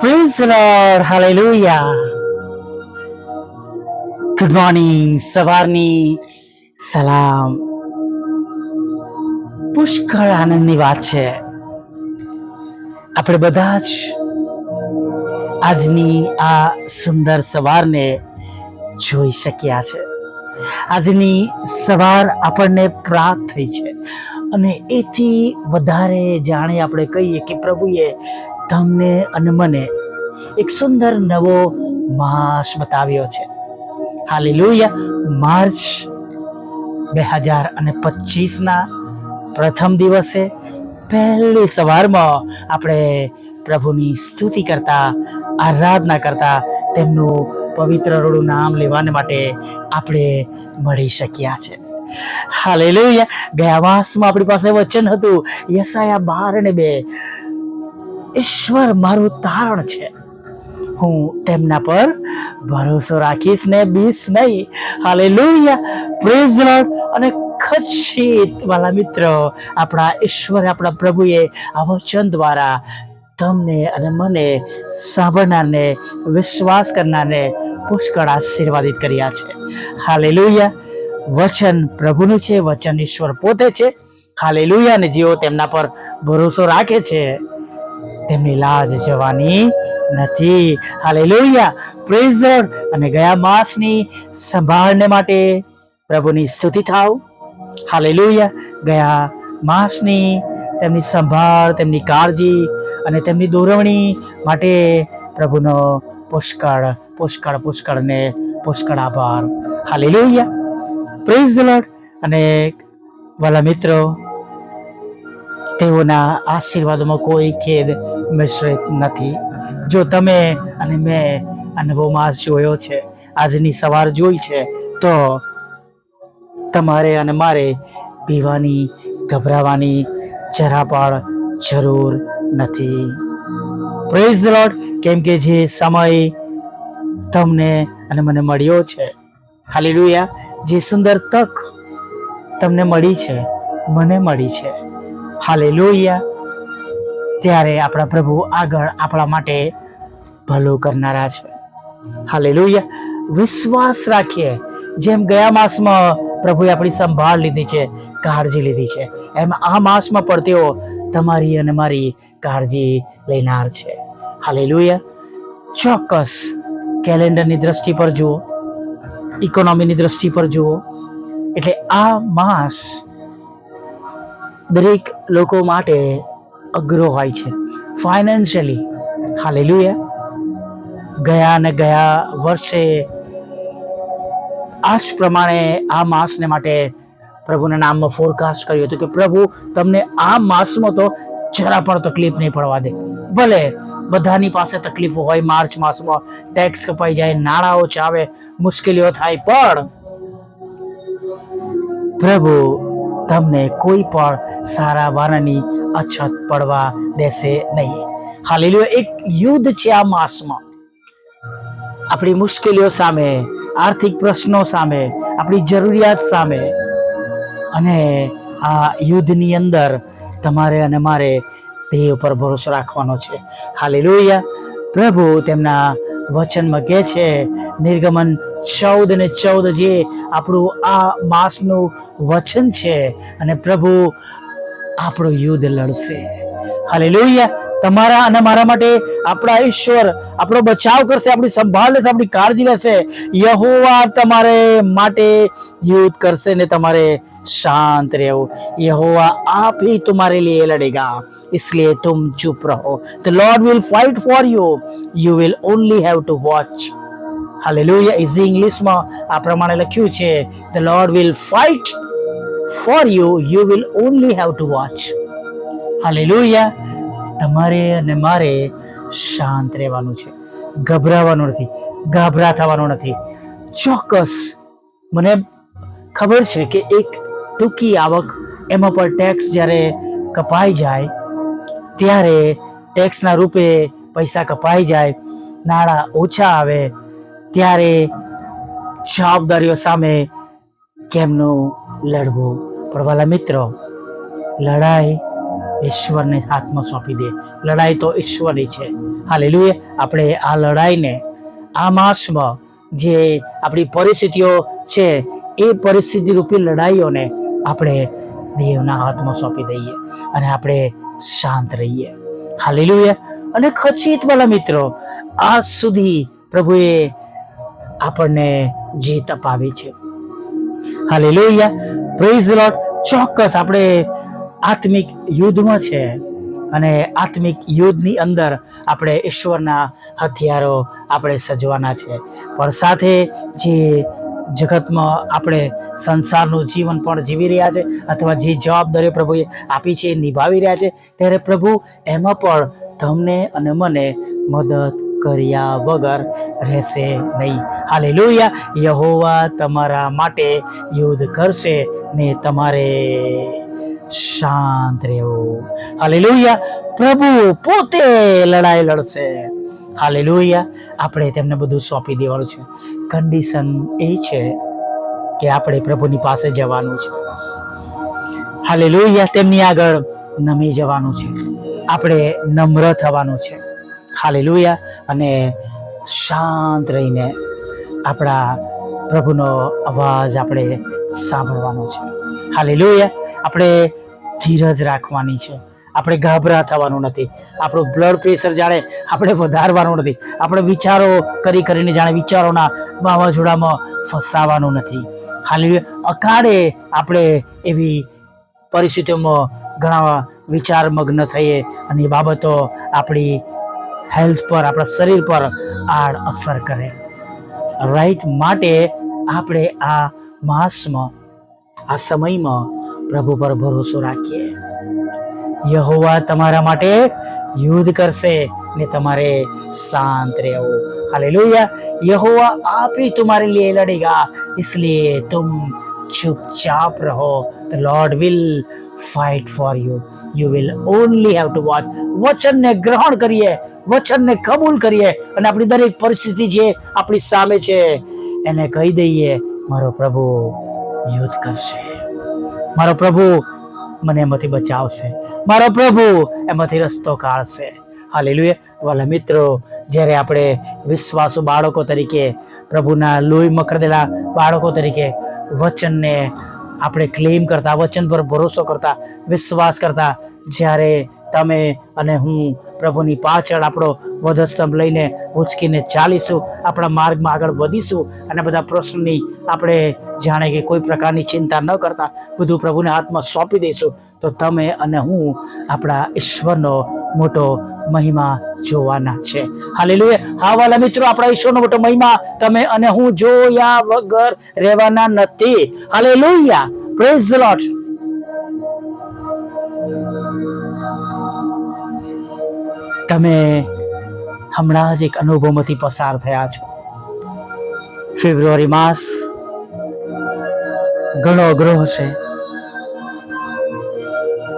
Praise the Lord. Hallelujah. Good morning સવારની સલામ પુષ્કળ આનંદની વાત છે આપણે બધા જ આજની આ સુંદર સવારને જોઈ શક્યા છે આજની સવાર આપણને પ્રાપ્ત થઈ છે અને એથી વધારે જાણે આપણે કહીએ કે પ્રભુએ તમને અને મને એક સુંદર નવો માસ બતાવ્યો છે. હાલેલુયા. માર્ચ બે હજાર અને પચીસના પ્રથમ દિવસે પહેલી સવારમાં આપણે પ્રભુની સ્તુતિ કરતા, આરાધના કરતા, તેમનું પવિત્ર રોડું નામ લેવાને માટે આપણે મળી શક્યા છે. હાલેલુયા. ગયા માસમાં આપણી પાસે વચન હતું. યસાયા બાર અને બે ઈશ્વર મારું તારણ છે. હું તેમના પર ભરોસો રાખીશ ને બીસ નહીં. હાલેલુયા પ્રેઝ લોર્ડ અને ખચિત વાલા મિત્રો, આપણા ઈશ્વર આપણા પ્રભુએ આ વચન દ્વારા તમને અને મને સાંભળનારને, વિશ્વાસ કરનારને પુષ્કળ આશીર્વાદિત કર્યા છે. હાલેલુયા વચન પ્રભુનું છે, વચન ઈશ્વર પોતે છે. હાલેલુયા ને જેઓ તેમના પર ભરોસો રાખે છે તેમની લાજ જવાની નથી. હાલેલુયા પ્રેઝ અને ગયા માસની સંભાળને માટે પ્રભુની સ્તુતિ થાવ. હાલેલુયા ગયા માસની તેમની સંભાળ, તેમની કાળજી અને તેમની દોરવણી માટે પ્રભુનો પુષ્કળ પુષ્કળ પુષ્કળ ને પુષ્કળ આભાર. હાલેલુયા પ્રેઝ લોર્ડ અને વાલા મિત્રો તેઓના આશીર્વાદમાં કોઈ ખેદ મિશ્રિત નથી. જો તમે અને મેં આ નવો માસ જોયો છે, આજની સવાર જોઈ છે, તો તમારે અને મારે પીવાની, ગભરાવાની જરા પણ જરૂર નથી. પ્રેઝ લોટ કેમ કે જે સમય તમને અને મને મળ્યો છે. ખાલી જે સુંદર તક તમને મળી છે, મને મળી છે. હાલેલુયા. ત્યારે આપણા પ્રભુ આગળ આપણા માટે ભલું કરનારા છે. હાલેલુયા. વિશ્વાસ રાખીએ. જેમ ગયા માસમાં પ્રભુએ આપણી સંભાળ લીધી છે, કાળજી લીધી છે, એમ આ માસમાં પણ તેઓ તમારી અને મારી કાળજી લેનાર છે. હાલેલુયા. ચોક્કસ કેલેન્ડરની દ્રષ્ટિ પર જુઓ, ઇકોનોમીની દ્રષ્ટિ પર જુઓ. એટલે આ માસ દરેક લોકો માટે અઘરો હોય છે. Financially hallelujah. ગયા ને ગયા વર્ષે આ જ પ્રમાણે આ માસને માટે પ્રભુના નામમાં ફોરકાસ્ટ કર્યું હતું કે પ્રભુ, તમને આ માસમાં તો જરા પણ તકલીફ નહીં પડવા દે. ભલે બધાની પાસે તકલીફો હોય માર્ચ માસમાં ટેક્સ કપાઈ જાય, નાણાઓ ચાવે, મુશ્કેલીઓ થાય, પણ પ્રભુ, તમને કોઈ પણ સારા વારાની અછત પડવા દેશે નહીં. હાલેલુયા, એક યુદ્ધ છે આ માસમાં. આપણી મુશ્કેલીઓ સામે, આર્થિક પ્રશ્નો સામે, આપણી જરૂરિયાત સામે. અને આ યુદ્ધની અંદર તમારે અને મારે દેહ ઉપર ભરોસો રાખવાનો છે. હાલેલુયા. પ્રભુ તેમના વચનમાં કહે છે, નિર્ગમન ચૌદ ને ચૌદ જે આપણું આ માસનું વચન છે અને પ્રભુ આપણું યુદ્ધ લડશે હાલેલુયા તમારા અને મારા માટે આપણા ઈશ્વર આપણો બચાવ કરશે આપણી સંભાળ લેશે આપણી કાળજી લેશે યહોવા તમારે માટે યુદ્ધ કરશે ને તમારે शांत रहो यहोवा आप ही तुम्हारे लिए लड़ेगा इसलिए तुम चुप रहो the lord will fight for you you will only have to watch hallelujah is english માં આ પ્રમાણે લખ્યું છે the lord will fight for you you will only have to watch. Hallelujah. તમારે અને મારે શાંત રહેવાનું છે. ગભરાવાનું નથી. ગાભરા થવાનું નથી. ચોક્કસ. મને ખબર છે કે એક ટૂંકી આવક એમાં પણ ટેક્સ જ્યારે કપાઈ જાય, ત્યારે ટેક્સના રૂપે પૈસા કપાઈ જાય, નાણાં ઓછા આવે, ત્યારે જવાબદારીઓ સામે કેમનું લડવું. પણ વાલા મિત્રો, લડાઈ ઈશ્વરને હાથમાં સોંપી દે. લડાઈ તો ઈશ્વરની છે. હાલેલુયા. આપણે આ લડાઈને, આ માસમાં જે આપણી પરિસ્થિતિઓ છે, એ પરિસ્થિતિ રૂપી લડાઈઓને આપણે દેવના હાથમાં સોંપી દઈએ અને આપણે શાંત રહીએ. હાલેલુયા. અને ખચિત વાલા મિત્રો, આજ સુધી પ્રભુએ આપણને જીત અપાવી છે. હાલેલુયા. પ્રેઝ લોટ ચોક્કસ આપણે આત્મિક યુદ્ધમાં છે અને આત્મિક યુદ્ધની અંદર આપણે ઈશ્વરના હથિયારો આપણે સજવાના છે. પણ સાથે જે જગતમાં આપણે સંસારનું જીવન પણ જીવી રહ્યા છે અથવા જે જવાબદારીઓ પ્રભુએ આપી છે એ નિભાવી રહ્યા છે, ત્યારે પ્રભુ એમાં પણ તમને અને મને મદદ કર્યા વગર રહેશે નહીં. હાલે લોહિયા યહોવા તમારા માટે યુદ્ધ કરશે ને તમારે શાંત રહેવું. હાલેલુયા. પ્રભુ પોતે લડાઈ લડશે. હાલે લોહિયા આપણે તેમને બધું સોંપી દેવાનું છે. કન્ડિશન એ છે કે આપણે પ્રભુની પાસે જવાનું છે. હાલે લોહિયા તેમની આગળ નમી જવાનું છે. આપણે નમ્ર થવાનું છે. હાલેલુયા. અને શાંત રહીને આપણા પ્રભુનો અવાજ આપણે સાંભળવાનો છે. હાલેલુયા. આપણે ધીરજ રાખવાની છે. આપણે ગભરા થવાનું નથી. આપણું બ્લડ પ્રેશર જાણે આપણે વધારવાનું નથી. આપણે વિચારો કરી કરીને જાણે વિચારોના વાવાઝોડામાં ફસાવાનું નથી. ખાલી અકાળે આપણે એવી પરિસ્થિતિઓમાં ઘણા વિચારમગ્ન થઈએ અને એ બાબતો આપણી हेल्थ पर आप शरीर पर आड़ असर करे राइट मटे आप आ में आ समय में प्रभु पर भरोसा राखी यहोवा तमारा माटे युद्ध कर से ने तमारे शांत रहो हालेलुया यहोवा आप ही तुम्हारे लिए लड़ेगा इसलिए तुम ચૂપચાપ રહો the lord will fight for you you will only have to watch વચનને ગ્રહણ કરીએ વચનને કબૂલ કરીએ અને આપણી દરેક પરિસ્થિતિ જે આપણી સામે છે, એને કહી દઈએ, મારો પ્રભુ યુદ્ધ કરશે. મારો પ્રભુ મને એમાંથી બચાવશે. મારો પ્રભુ એમાંથી રસ્તો કાઢશે. હા હાલેલુએ વાલા મિત્રો, જ્યારે આપણે વિશ્વાસુ બાળકો તરીકે, પ્રભુના લોહી મકરદેલા બાળકો તરીકે વચનને આપણે ક્લેમ કરતા વચન પર ભરોસો કરતા વિશ્વાસ કરતા જ્યારે તમે અને હું પ્રભુની પાછળ આપણો વધસ્તંભ લઈને ઉચકીને ચાલીશું, આપણા માર્ગમાં આગળ વધીશું અને બધા પ્રશ્નની આપણે જાણે કે કોઈ પ્રકારની ચિંતા ન કરતા બધું પ્રભુને હાથમાં સોંપી દઈશું. તો તમે અને હું આપણા ઈશ્વરનો મોટો મહિમા જોવાના છે. હાલેલુયા. હા, વાલા મિત્રો, આપણા ઈશ્વરનો મોટો મહિમા તમે અને હું જોયા વગર રહેવાના નથી. હાલેલુયા. પ્રેઝ લોર્ડ તમે હમણાં જ એક અનુભવમાંથી પસાર થયા છો. ફેબ્રુઆરી માસ ઘણો અઘરો હશે.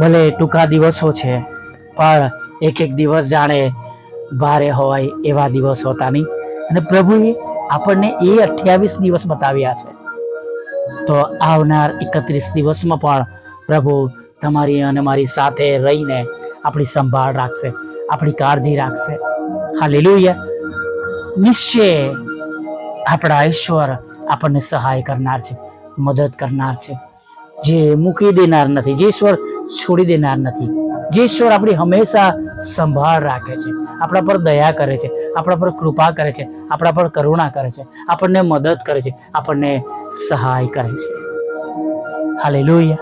ભલે ટૂંકા દિવસો છે, પણ એક એક દિવસ જાણે ભારે હોય એવા દિવસ હોતા નહીં. અને પ્રભુએ આપણને એ અઠ્યાવીસ દિવસ બતાવ્યા છે. તો આવનાર એકત્રીસ દિવસમાં પણ પ્રભુ તમારી અને મારી સાથે રહીને આપણી સંભાળ રાખશે. આપણી કાળજી રાખશે. હાલેલુયા. નિશ્ચય આપણા ઈશ્વર આપણને સહાય કરનાર છે, મદદ કરનાર છે. જે મૂકી દેનાર નથી, જે ઈશ્વર છોડી દેનાર નથી, જે ઈશ્વર આપણી હંમેશા સંભાળ રાખે છે, આપણા પર દયા કરે છે, આપણા પર કૃપા કરે છે, આપણા પર કરુણા કરે છે, આપણને મદદ કરે છે, આપણને સહાય કરે છે. હાલે લોહિયા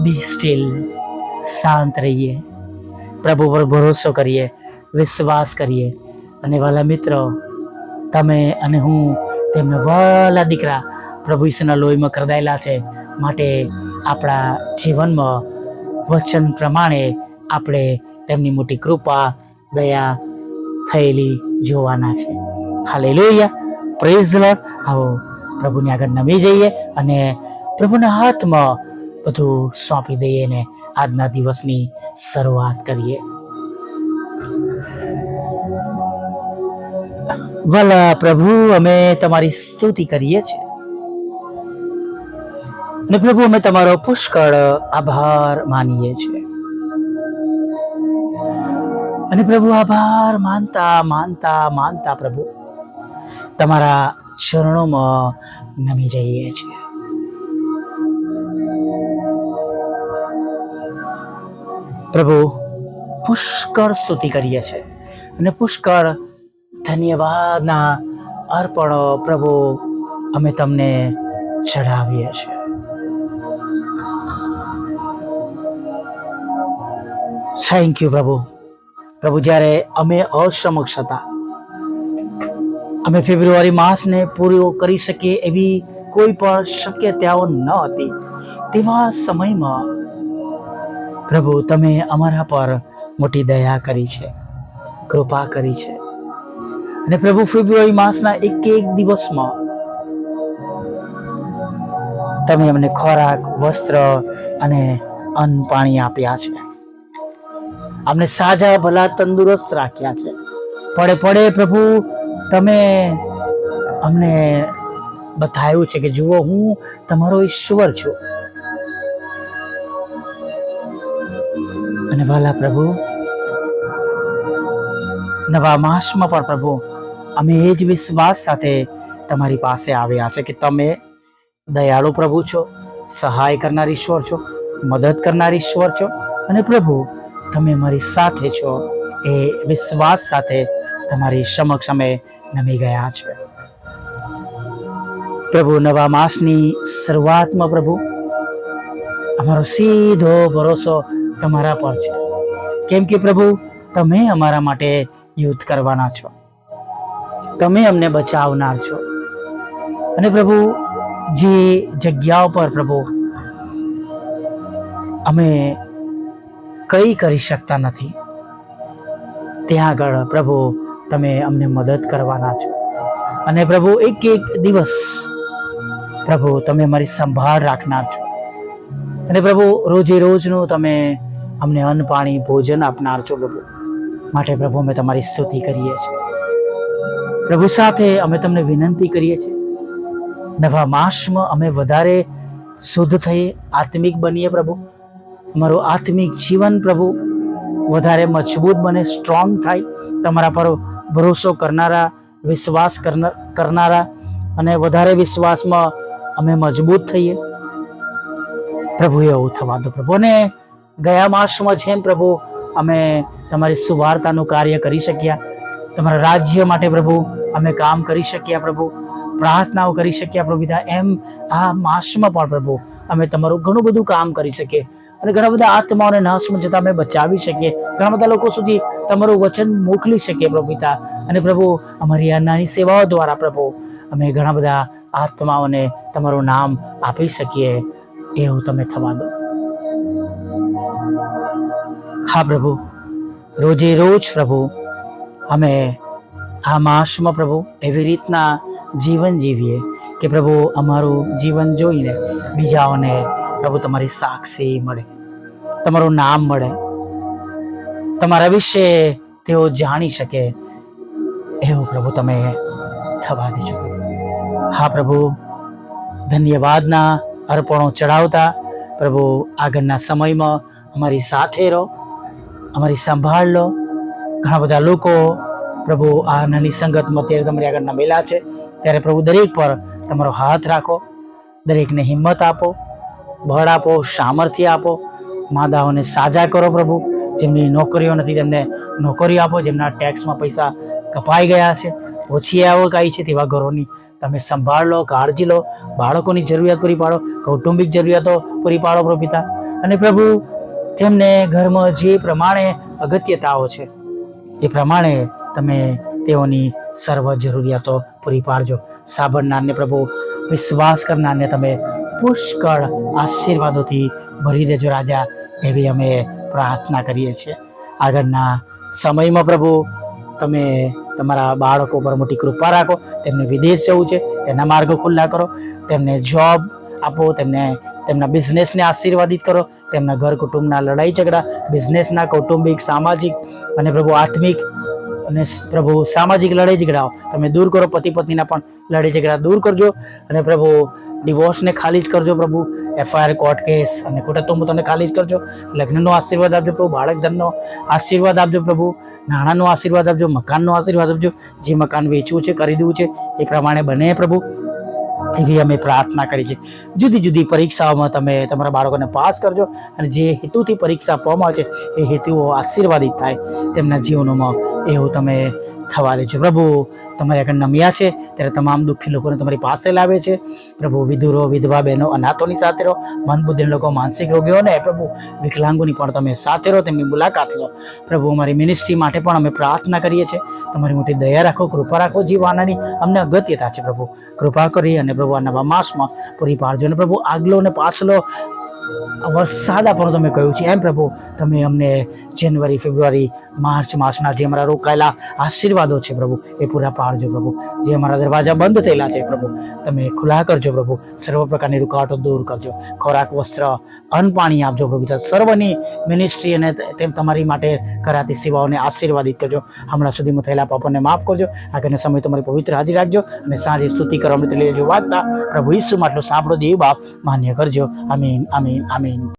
બી સ્ટીલ શાંત રહીએ. પ્રભુ પર ભરોસો કરીએ, વિશ્વાસ કરીએ. અને વાલા મિત્રો, તમે અને હું તેમને વાલા દીકરા પ્રભુ ઈશ્વરના લોહીમાં કરદાયેલા છે માટે આપણા જીવનમાં વચન પ્રમાણે આપણે તેમની મોટી કૃપા, દયા થયેલી જોવાના છે. હાલે લોહિયા પ્રેઝ લોટ આવો, પ્રભુની આગળ નમી જઈએ અને પ્રભુના હાથમાં બધું સોંપી દઈએ ને આજના દિવસની શરૂઆત કરીએ. ભલા પ્રભુ, અમે તમારી સ્તુતિ કરીએ છીએ. ને પ્રભુ, અમે તમારો પુષ્કળ આભાર માનીએ છીએ. અને પ્રભુ, આભાર માનતા માનતા માનતા પ્રભુ, તમારા ચરણોમાં નમી જઈએ છીએ. પ્રભુ, પુષ્કળ સ્તુતિ કરીએ છીએ અને પુષ્કળ ધન્યવાદના અર્પણો પ્રભુ, અમે તમને ચઢાવીએ છીએ. થેન્ક યુ પ્રભુ. પ્રભુ, જ્યારે અમે અસમક્ષ હતા, અમે ફેબ્રુઆરી માસને પૂરો કરી શકીએ એવી કોઈ પણ શક્યતાઓ ન હતી. તેવા સમયમાં પ્રભુ, તમે અમારા પર મોટી દયા કરી છે, કૃપા કરી છે. અને પ્રભુ, ફેબ્રુઆરી માસના એક એક દિવસમાં તમે અમને ખોરાક, વસ્ત્ર અને અન્ન પાણી આપ્યા છે. અમને સાજા, ભલા, તંદુરસ્ત રાખ્યા છે. પડે પડે પ્રભુ, તમે અમને બતાવ્યું છે કે જુઓ, હું તમારો ઈશ્વર છું. અને વાલા પ્રભુ. નવા માસમાં પણ પ્રભુ, અમે એ જ વિશ્વાસ સાથે તમારી પાસે આવ્યા છે કે તમે દયાળુ પ્રભુ છો, સહાય કરનાર ઈશ્વર છો, મદદ કરનાર ઈશ્વર છો. અને પ્રભુ, તમે મારી સાથે છો, એ વિશ્વાસ સાથે તમારી સમક્ષ અમે નમી ગયા છે. પ્રભુ, નવા માસની શરૂઆતમાં પ્રભુ, અમારો સીધો ભરોસો તમારા પર છે. કેમ કે પ્રભુ, તમે અમારા માટે યુદ્ધ કરવાના છો. તમે અમને બચાવનાર છો. અને પ્રભુ, જે જગ્યાઓ પર પ્રભુ, અમે કંઈ કરી શકતા નથી, ત્યાં આગળ પ્રભુ, તમે અમને મદદ કરવાના છો. અને પ્રભુ એક એક દિવસ પ્રભુ, તમે મારી સંભાળ રાખનાર છો. અને પ્રભુ, રોજે રોજનું તમે અમને અન્ન, પાણી, ભોજન આપનાર છો પ્રભુ. માટે પ્રભુ, અમે તમારી સ્તુતિ કરીએ છીએ. પ્રભુ સાથે અમે તમને વિનંતી કરીએ છીએ. નવા માસમાં અમે વધારે શુદ્ધ થઈએ, આત્મિક બનીએ પ્રભુ. અમારું આત્મિક જીવન પ્રભુ વધારે મજબૂત બને સ્ટ્રોંગ થાય. તમારા પર ભરોસો કરનારા, વિશ્વાસ કરનાર અને વધારે વિશ્વાસમાં અમે મજબૂત થઈએ. પ્રભુ એવું થવા દો પ્રભુ અને ગયા માસમાં જેમ પ્રભુ, અમે તમારી સુવાર્તાનું કાર્ય કરી શક્યા. તમારા રાજ્ય માટે પ્રભુ, અમે કામ કરી શક્યા પ્રભુ. પ્રાર્થનાઓ કરી શક્યા પ્રભુ પિતા. એમ આ માસમાં પણ પ્રભુ, અમે તમારું ઘણું બધું કામ કરી શકીએ. અને ઘણા બધા આત્માઓને નાશમાં જતા અમે બચાવી શકીએ. ઘણા બધા લોકો સુધી તમારું વચન મોકલી શકીએ પ્રભુ પિતા. અને પ્રભુ, અમારી આ નાની સેવાઓ દ્વારા પ્રભુ, અમે ઘણા બધા આત્માઓને તમારું નામ આપી શકીએ. એવું તમે થવા દો. હા પ્રભુ, રોજે રોજ પ્રભુ, અમે આ માસમાં પ્રભુ એવી રીતના જીવન જીવીએ કે પ્રભુ અમારું જીવન જોઈને બીજાઓને પ્રભુ તમારી સાક્ષી મળે, તમારું નામ મળે. તમારા વિશે તેઓ જાણી શકે, એવું પ્રભુ તમે થવા દેજો. હા પ્રભુ, ધન્યવાદના અર્પણો ચઢાવતા, પ્રભુ આગળના સમયમાં અમારી સાથે રહો, અમારી સંભાળ લો. ઘણા બધા લોકો પ્રભુ આ નાની સંગતમાં ત્યારે તમારી આગળ નમેલા છે. ત્યારે પ્રભુ દરેક પર તમારો હાથ રાખો, દરેકને હિંમત આપો, બળ આપો, સામર્થ્ય આપો. માદાઓને સાજા કરો પ્રભુ. જેમની નોકરીઓ નથી, તેમને નોકરીઓ આપો. જેમના ટેક્સમાં પૈસા કપાઈ ગયા છે, ઓછી આવક આવી છે, તેવા ઘરોની તમે સંભાળ લો કાળજી લો, બાળકોની જરૂરિયાત પૂરી પાડો, કૌટુંબિક જરૂરિયાતો પૂરી પાડો પ્રભુ પિતા. અને પ્રભુ તેમને ઘરમાં જે પ્રમાણે અગત્યતાઓ છે, એ પ્રમાણે તમે તેઓની સર્વ જરૂરિયાતો પૂરી પાડજો. સાંભળનારને પ્રભુ, વિશ્વાસ કરનારને તમે પુષ્કળ આશીર્વાદોથી ભરી દેજો રાજા, એવી અમે પ્રાર્થના કરીએ છીએ. આગળના સમયમાં પ્રભુ તમે તમારા બાળકો પર મોટી કૃપા રાખો, તેમને વિદેશ જવું છે, તેના માર્ગો ખુલ્લા કરો, તેમને જોબ આપો, તેમને તેમના બિઝનેસને આશીર્વાદિત કરો, તેમના ઘર કુટુંબના લડાઈ ઝઘડા બિઝનેસના કૌટુંબિક, સામાજિક અને પ્રભુ આત્મિક અને પ્રભુ સામાજિક લડાઈ ઝઘડાઓ તમે દૂર કરો પતિ પત્નીના પણ લડાઈ ઝઘડા દૂર કરજો અને પ્રભુ ડિવોર્સને ખાલી જ કરજો પ્રભુ. એફઆઈઆર કોર્ટ કેસ અને ખોટા તો તમે ખાલી જ કરજો. લગ્નનો આશીર્વાદ આપજો પ્રભુ બાળક ધનનો આશીર્વાદ આપજો પ્રભુ, નાણાંનો આશીર્વાદ આપજો, મકાનનો આશીર્વાદ આપજો. જે મકાન વેચવું છે ખરીદવું છે, એ પ્રમાણે બને પ્રભુ. એવી અમે પ્રાર્થના કરી છે. જુદી જુદી પરીક્ષાઓમાં તમે તમારા બાળકોને પાસ કરજો અને જે હેતુથી પરીક્ષા આપવામાં આવે છે, એ હેતુઓ આશીર્વાદિત થાય. તેમના જીવનોમાં એવું તમે થવા દેજો પ્રભુ, તમારી આગળ નમ્યા છે, ત્યારે તમામ દુઃખી લોકોને તમારી પાસે લાવે છે. પ્રભુ, વિધુરો, વિધવા બહેનો, અનાથોની સાથે રહો. મંદબુદ્ધિ લોકો, માનસિક રોગીઓને પ્રભુ, વિકલાંગોની પણ તમે સાથે રહો, તેમની મુલાકાત લો. પ્રભુ, અમારી મિનિસ્ટ્રી માટે પણ અમે પ્રાર્થના કરીએ છીએ. તમારી મોટી દયા રાખો, કૃપા રાખો, જીવાનાની અમને અગત્યતા છે પ્રભુ. કૃપા કરી અને પ્રભુ આ નવા માસમાં પૂરી પાડજો અને પ્રભુ આગલો અને પાછલો વરસાદ પણ તમે કહ્યું છે. એમ પ્રભુ, તમે અમને જાન્યુઆરી, ફેબ્રુઆરી, માર્ચ માસના જે અમારા રોકાયેલા આશીર્વાદો છે પ્રભુ, એ પૂરા પાડજો પ્રભુ. જે અમારા દરવાજા બંધ થયેલા છે પ્રભુ, તમે ખુલ્લા કરજો પ્રભુ. સર્વ પ્રકારની રૂકાવટો દૂર કરજો. ખોરાક, વસ્ત્ર, અન્ન પાણી આપજો પ્રભુ. સર્વની મિનિસ્ટ્રી અને તેમ તમારી માટે કરાતી સેવાઓને આશીર્વાદિત કરજો. હમણાં સુધીમાં થયેલા પાપોને માફ કરજો. આગળના સમય તમારી પવિત્ર હાજરી રાખજો અને સાંજે સ્તુતિ કરવા માટે લેજો વાંચતા પ્રભુ ઈસુ માટલો સાંભળો, દેવ બાપ, માન્ય કરજો. આમીન આમીન. આમીન